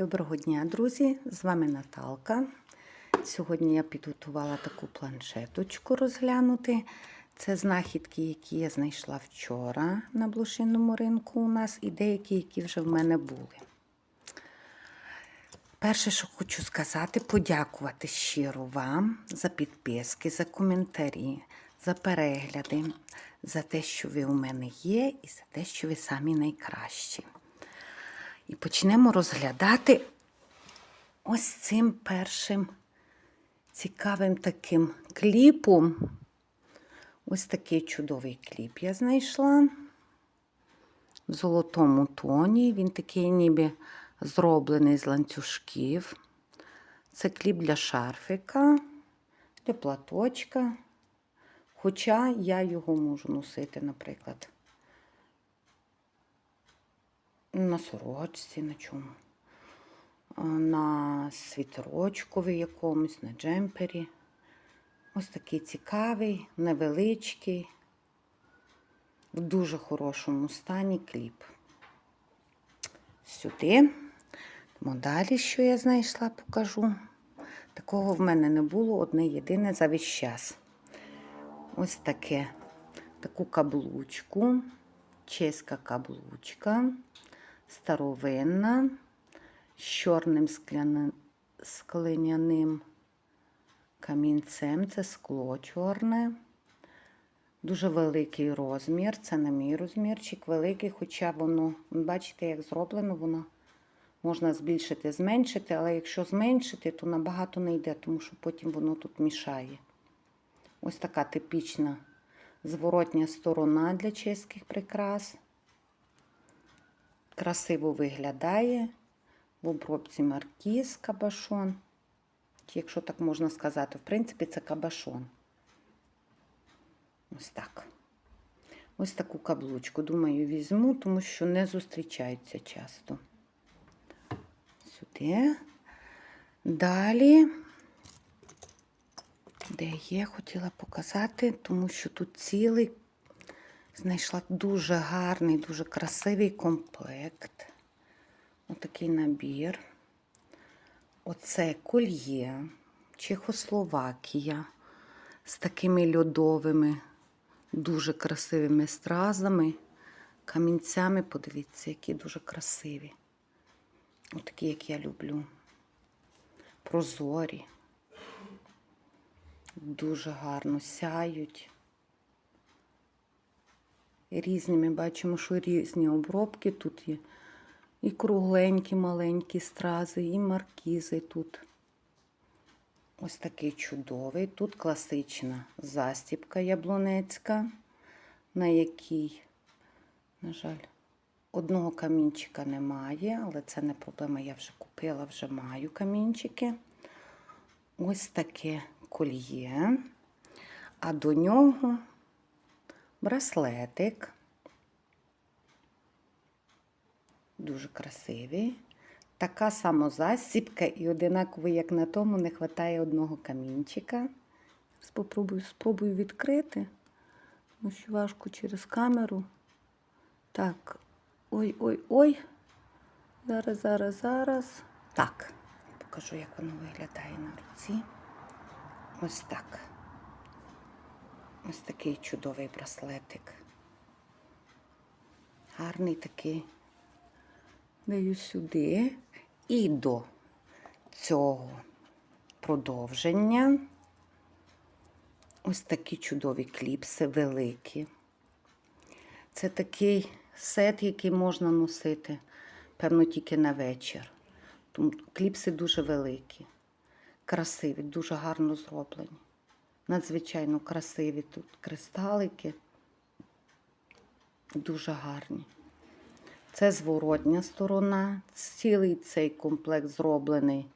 Доброго дня, друзі! З вами Наталка. Сьогодні я підготувала таку планшеточку розглянути. Це знахідки, які я знайшла вчора на блошиному ринку у нас, і деякі, які вже в мене були. Перше, що хочу сказати, подякувати щиро вам за підписки, за коментарі, за перегляди, за те, що ви у мене є, і за те, що ви самі найкращі. І почнемо розглядати ось цим першим цікавим таким кліпом. Ось такий чудовий кліп я знайшла в золотому тоні. Він такий ніби зроблений з ланцюжків. Це кліп для шарфика, для платочка. Хоча я його можу носити, наприклад, на сорочці, на чому, на світерочкові якомусь, на джемпері. Ось такий цікавий, невеличкий, в дуже хорошому стані кліп. Сюди. Тому далі, що я знайшла, покажу. Такого в мене не було одне єдине за весь час. Ось таке, таку каблучку, чеська каблучка, старовинна, з чорним скляни- камінцем, це скло чорне. Дуже великий розмір, це не мій розмірчик, великий, хоча воно, бачите, як зроблено, воно можна збільшити, зменшити, але якщо зменшити, то набагато не йде, тому що потім воно тут мішає. Ось така типічна зворотня сторона для чеських прикрас. Красиво виглядає. В обробці маркіз кабашон. Якщо так можна сказати, в принципі, це кабашон. Ось так. Ось таку каблучку, думаю, візьму, тому що не зустрічаються часто. Сюди. Далі де є, хотіла показати, тому що тут цілий знайшла дуже гарний, дуже красивий комплект. Отакий набір. Оце кольє, Чехословакія з такими льодовими, дуже красивими стразами, камінцями. Подивіться, які дуже красиві. Отакі, як я люблю. Прозорі. Дуже гарно сяють. Різні ми бачимо, що різні обробки тут є. І кругленькі, маленькі стрази, і маркізи тут. Ось такий чудовий. Тут класична застіпка яблунецька, на якій, на жаль, одного камінчика немає, але це не проблема. Я вже купила, вже маю камінчики. Ось таке кольє, а до нього браслетик. Дуже красивий. Така самозасібка і одинаково, як на тому, не вистачає одного камінчика. Спробую, спробую відкрити, тому що важко через камеру. Так, ой-ой-ой. Зараз, зараз, зараз. Так, покажу, як воно виглядає на руці. Ось так. Ось такий чудовий браслетик. Гарний такий. Даю сюди. І до цього продовження. Ось такі чудові кліпси, великі. Це такий сет, який можна носити, певно, тільки на вечір. Тому кліпси дуже великі, красиві, дуже гарно зроблені. Надзвичайно красиві тут кристалики. Дуже гарні. Це зворотня сторона. Цілий цей комплект зроблений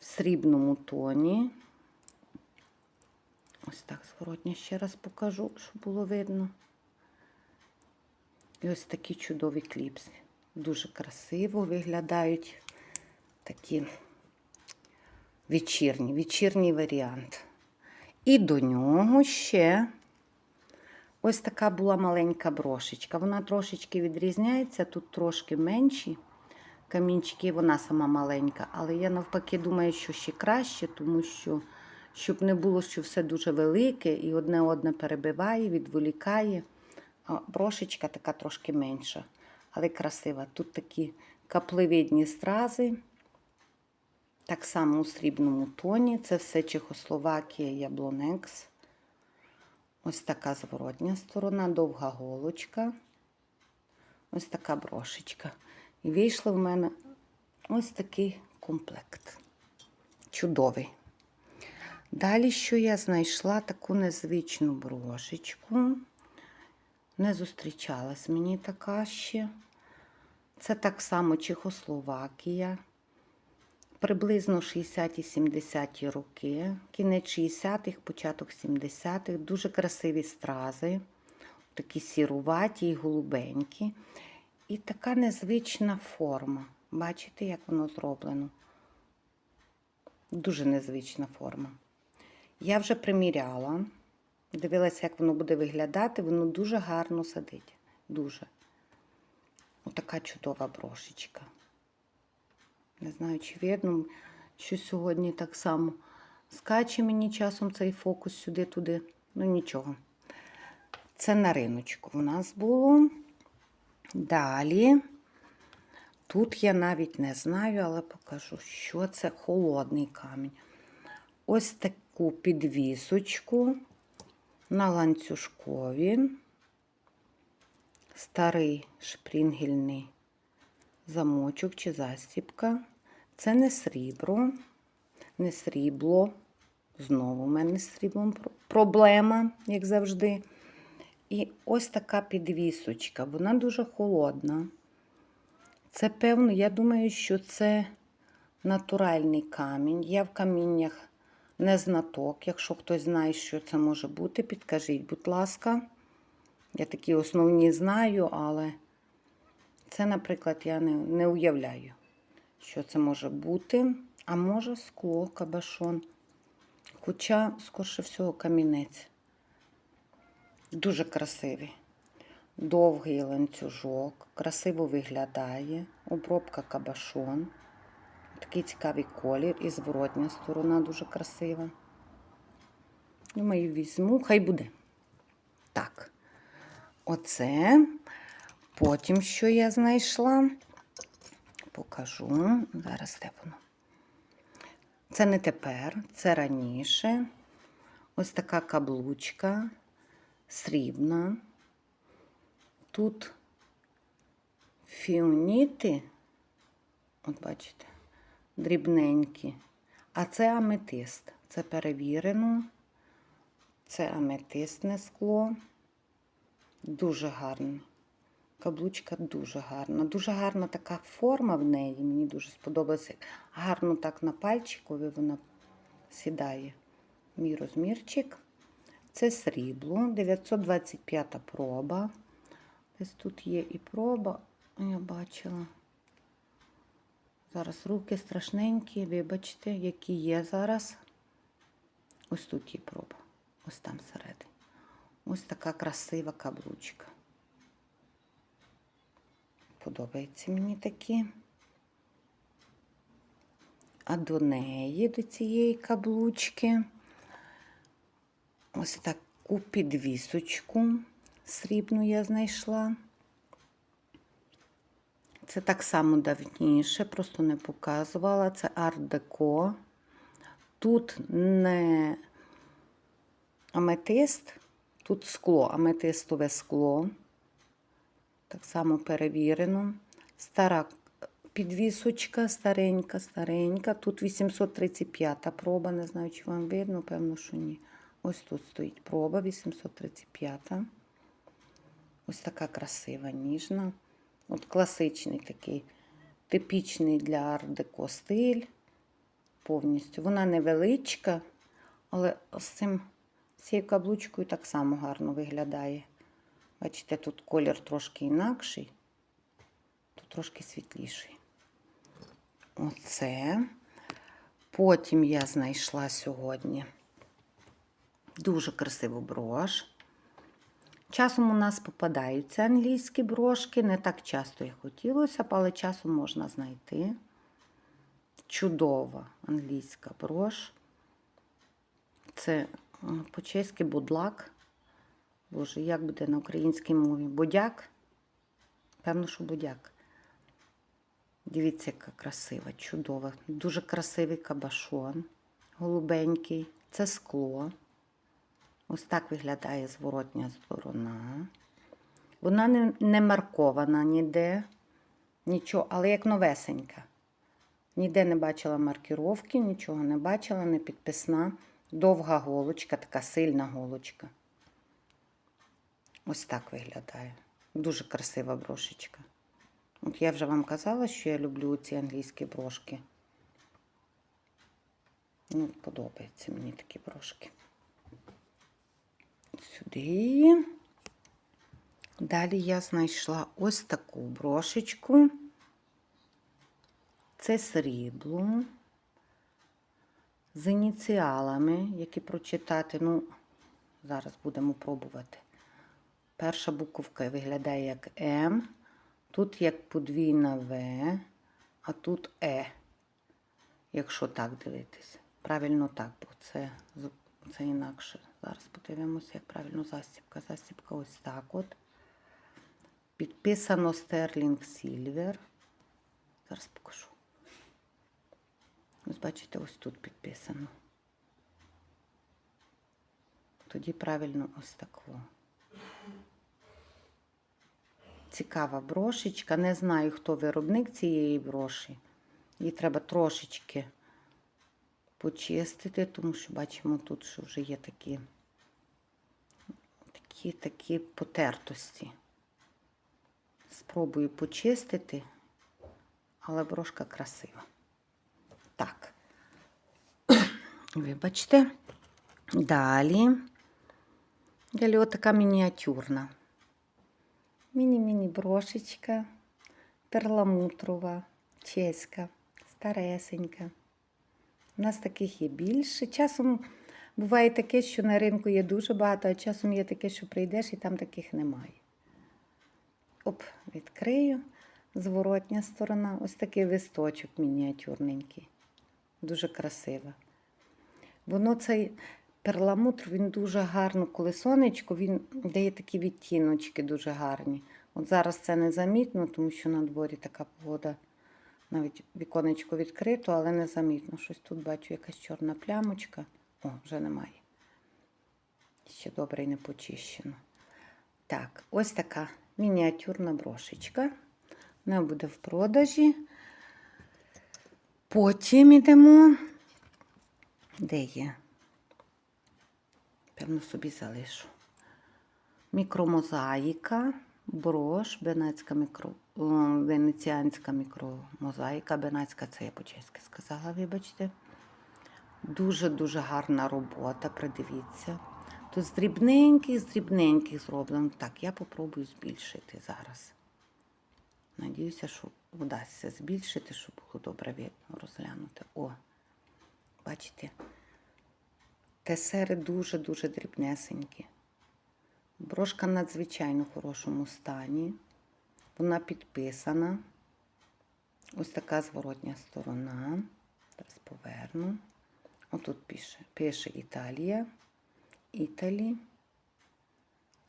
в срібному тоні. Ось так зворотня ще раз покажу, щоб було видно. І ось такі чудові кліпси. Дуже красиво виглядають такі вечірні, вечірній варіант. І до нього ще ось така була маленька брошечка. Вона трошечки відрізняється, тут трошки менші камінчики, вона сама маленька. Але я навпаки думаю, що ще краще, тому що щоб не було, що все дуже велике і одне одне перебиває, відволікає. А брошечка така трошки менша, але красива. Тут такі каплевидні стрази. Так само у срібному тоні. Це все Чехословакія, Яблонекс. Ось така зворотня сторона, довга голочка. Ось така брошечка. І вийшло в мене ось такий комплект. Чудовий. Далі, що я знайшла таку незвичну брошечку. Не зустрічалась мені така ще. Це так само Чехословакія. Приблизно 60-70 роки, кінець 60-х, початок 70-х, дуже красиві стрази, такі сіруваті і голубенькі. І така незвична форма. Бачите, як воно зроблено? Дуже незвична форма. Я вже приміряла, дивилася, як воно буде виглядати. Воно дуже гарно сидить. Дуже. Отака чудова брошечка. Не знаю, чи видно, що сьогодні так само скаче мені часом цей фокус сюди-туди. Ну нічого. Це на риночку в нас було. Далі. Тут я навіть не знаю, але покажу, що це холодний камінь. Ось таку підвісочку на ланцюжкові. Старий шпрінгельний замочок чи застіпка. Це не срібро, не срібло. Знову в мене з сріблом проблема, як завжди. І ось така підвісочка. Вона дуже холодна. Це, певно, я думаю, що це натуральний камінь. Я в каміннях не знаток. Якщо хтось знає, що це може бути, підкажіть, будь ласка. Я такі основні знаю, але це, наприклад, я не, не уявляю, що це може бути. А може скло, кабашон. Хоча, скорше всього, камінець. Дуже красивий. Довгий ланцюжок, красиво виглядає. Обробка кабашон. Такий цікавий колір і зворотня сторона дуже красива. Думаю, візьму, хай буде. Так. Оце. Потім, що я знайшла, покажу. Зараз де. Це не тепер, це раніше. Ось така каблучка срібна. Тут фіоніти, от бачите, дрібненькі. А це аметист. Це перевірено. Це аметистне скло. Дуже гарне. Каблучка дуже гарна. Дуже гарна така форма в неї. Мені дуже сподобалося. Гарно так на пальчикові вона сідає. Мій розмірчик. Це срібло, 925 проба. Десь тут є і проба, я бачила. Зараз руки страшненькі, вибачте, які є зараз. Ось тут є проба. Ось там всередині. Ось така красива каблучка. Подобаються мені такі. А до неї, до цієї каблучки, ось таку підвісочку срібну я знайшла. Це так само давніше, просто не показувала. Це арт-деко. Тут не аметист, тут скло, аметистове скло. Так само перевірено. Стара підвісочка, старенька, старенька. Тут 835 проба, не знаю, чи вам видно, певно, що ні. Ось тут стоїть проба 835. Ось така красива, ніжна. От класичний такий, типічний для арт-деко стиль. Повністю. Вона невеличка, але з цим, з цією каблучкою так само гарно виглядає. Бачите, тут колір трошки інакший, тут трошки світліший. Оце. Потім я знайшла сьогодні дуже красиву брош. Часом у нас попадаються англійські брошки, не так часто як хотілося але часом можна знайти. Чудова англійська брош. Це по-чеськи будлак. Боже, як буде на українській мові? Бодяк? Певно, що бодяк. Дивіться, яка красива, чудова. Дуже красивий кабашон, голубенький. Це скло. Ось так виглядає зворотня сторона. Вона не, не маркована ніде, нічого, але як новесенька. Ніде не бачила маркіровки, нічого не бачила, не підписна. Довга голочка, така сильна голочка. Ось так виглядає. Дуже красива брошечка. От я вже вам казала, що я люблю ці англійські брошки. Ну, подобаються мені такі брошки. Сюди. Далі я знайшла ось таку брошечку. Це срібло з ініціалами, які прочитати. Ну, зараз будемо пробувати. Перша буковка виглядає як М, тут як подвійна В, а тут Е. Якщо так дивитися. Правильно так, бо це, це інакше. Зараз подивимося, як правильно застібка. Застібка ось так от. Підписано Sterling Silver. Зараз покажу. Ось бачите, ось тут підписано. Тоді правильно ось тако. Цікава брошечка. Не знаю, хто виробник цієї броші. Її треба трошечки почистити, тому що бачимо тут, що вже є такі, такі, такі потертості. Спробую почистити, але брошка красива. Так. Вибачте. Далі. Далі отака мініатюрна. Міні-міні брошечка, перламутрова, чеська, старесенька. У нас таких є більше. Часом буває таке, що на ринку є дуже багато, а часом є таке, що прийдеш і там таких немає. Оп, відкрию. Зворотня сторона. Ось такий листочок мініатюрненький. Дуже красиво. Воно цей перламутр, він дуже гарно, коли сонечко, він дає такі відтіночки дуже гарні. От зараз це не замітно, тому що на дворі така погода. Навіть віконечко відкрито, але не замітно. Щось тут бачу якась чорна плямочка. О, вже немає. Ще добре і не почищено. Так, ось така мініатюрна брошечка. Вона буде в продажі. Потім йдемо. Де є? Певно, собі залишу. Мікромозаїка, брош, бенецька мікро, о, венеціанська мікромозаїка. Бенецька це я по-чеськи сказала, вибачте. Дуже-дуже гарна робота, придивіться. Тут з дрібненьких, з дрібненьких зроблено. Так, я попробую збільшити зараз. Надіюся, що вдасться збільшити, щоб було добре розглянути. О, бачите, тесери дуже-дуже дрібнесенькі. Брошка в надзвичайно хорошому стані. Вона підписана. Ось така зворотня сторона. Зараз поверну. Отут пише, пише Італія. Італі.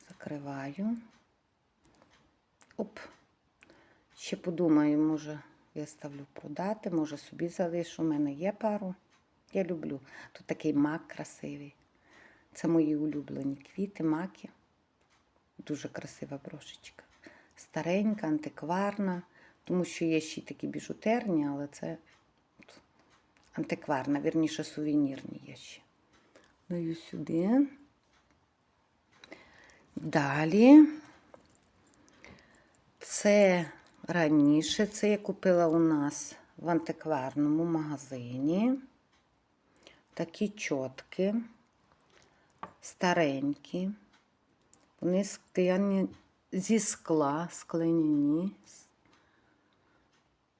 Закриваю. Оп. Ще подумаю, може, виставлю продати, може собі залишу. У мене є пару. Я люблю. Тут такий мак красивий. Це мої улюблені квіти, маки. Дуже красива брошечка. Старенька, антикварна, тому що є ще й такі біжутерні, але це антикварна, вірніше сувенірні є ще. Даю сюди. Далі. Це раніше, це я купила у нас в антикварному магазині. Такі чотки, старенькі. Вони скляні зі скла, скляні.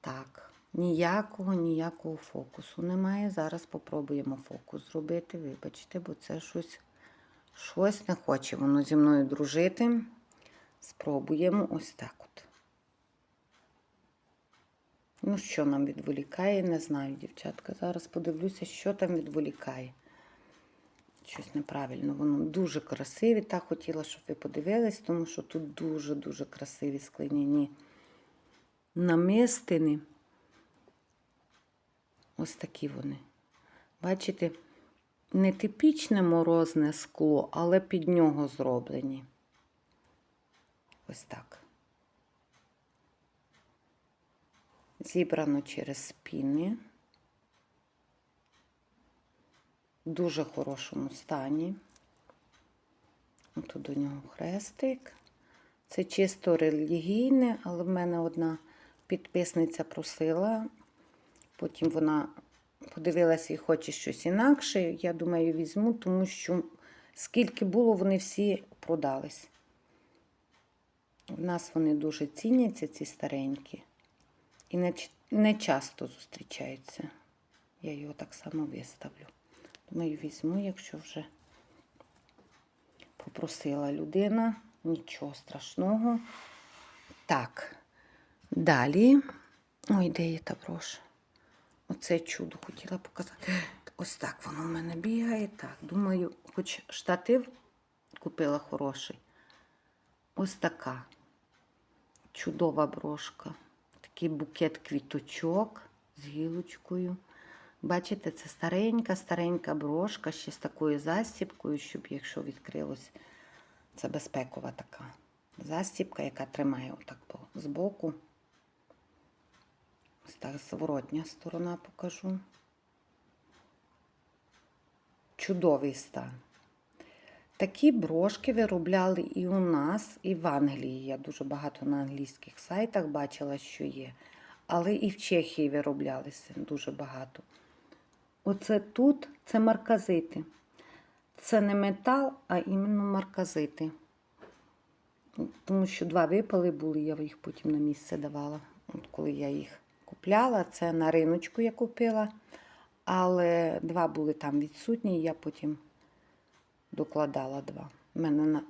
Так, ніякого, ніякого фокусу немає. Зараз попробуємо фокус зробити. Вибачте, бо це щось Щось не хоче воно зі мною дружити. Спробуємо ось так от. Ну, що нам відволікає, не знаю, дівчатка. Зараз подивлюся, що там відволікає. Щось неправильно. Воно дуже красиві. Так хотіла, щоб ви подивились, тому що тут дуже-дуже красиві склиняні намистини. Ось такі вони. Бачите, не типічне морозне скло, але під нього зроблені. Ось так. Зібрано через спіни. В дуже хорошому стані. Тут до нього хрестик. Це чисто релігійне, але в мене одна підписниця просила. Потім вона подивилася і хоче щось інакше. Я думаю, візьму, тому що скільки було, вони всі продались. В нас вони дуже ціняться, ці старенькі. І не, не часто зустрічаються. Я його так само виставлю. Думаю, візьму, якщо вже попросила людина. Нічого страшного. Так. Далі. Ой, де є та броша? Оце чудо хотіла показати. Ось так воно в мене бігає. Так, думаю, хоч штатив купила хороший. Ось така чудова брошка. Такий букет квіточок з гілочкою. Бачите, це старенька, старенька брошка ще з такою застіпкою, щоб якщо відкрилось, це безпекова така застіпка, яка тримає отак збоку. Ось так зворотня сторона покажу. Чудовий стан. Такі брошки виробляли і у нас, і в Англії. Я дуже багато на англійських сайтах бачила, що є. Але і в Чехії вироблялися дуже багато. Оце тут це марказити. Це не метал, а іменно марказити. Тому що два випали були, я їх потім на місце давала. От коли я їх купляла, це на риночку я купила. Але два були там відсутні, і я потім докладала два. У мене на...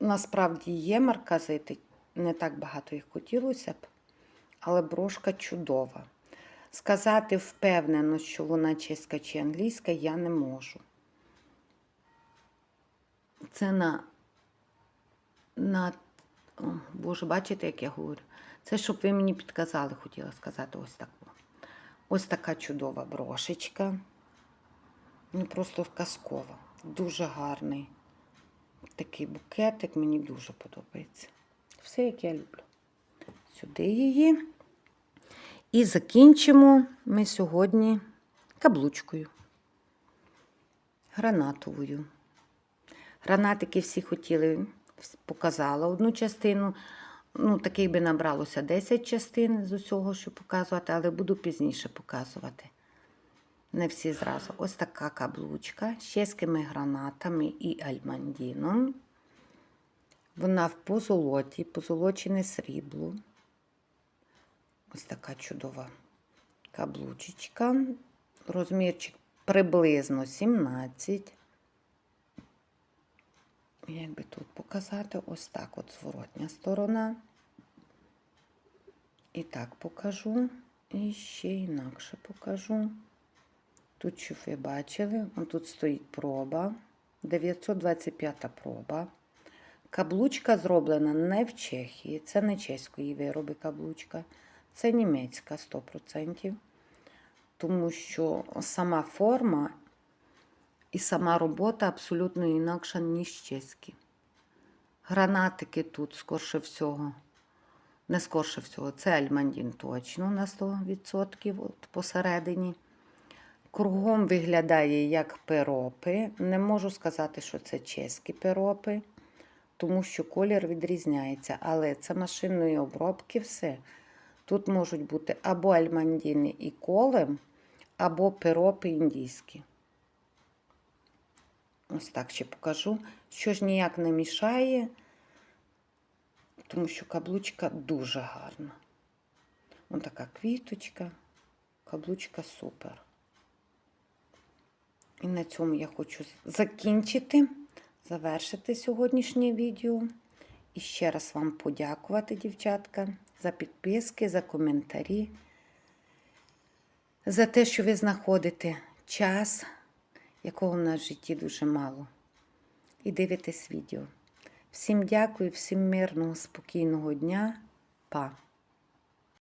насправді є марказити, не так багато їх хотілося б, але брошка чудова. Сказати впевнено, що вона чеська чи англійська, я не можу. Це на, на О, Боже, бачите, як я говорю? Це щоб ви мені підказали, хотіла сказати ось так. Ось така чудова брошечка. Ну, просто казкова. Дуже гарний. Такий букетик мені дуже подобається. Все, як я люблю. Сюди її. І закінчимо ми сьогодні каблучкою. Гранатовою. Гранатики всі хотіли, показала одну частину. Ну, таких би набралося 10 частин з усього, що показувати, але буду пізніше показувати. Не всі зразу. Ось така каблучка з чеськими гранатами і альмандіном. Вона в позолоті, позолочене срібло. Ось така чудова каблучечка. Розмірчик приблизно 17. Як би тут показати, ось так от зворотня сторона. І так покажу. І ще інакше покажу. Тут, щоб ви бачили, тут стоїть проба. 925 проба. Каблучка зроблена не в Чехії. Це не чеської вироби каблучка. Це німецька 100%. Тому що сама форма і сама робота абсолютно інакша, ніж чеські. Гранатики тут, скорше всього, не скорше всього, це альмандін точно на 100% от посередині. Кругом виглядає як перопи. Не можу сказати, що це чеські перопи, тому що колір відрізняється. Але це машинної обробки все. Тут можуть бути або альмандіни і колем, або перопи індійські. Ось так ще покажу. Що ж ніяк не мішає, тому що каблучка дуже гарна. Ось така квіточка, каблучка супер. І на цьому я хочу закінчити. завершити сьогоднішнє відео. І ще раз вам подякувати, дівчатка, за підписки, за коментарі, за те, що ви знаходите час, якого в нас в житті дуже мало. І дивитесь відео. Всім дякую, всім мирного, спокійного дня. Па!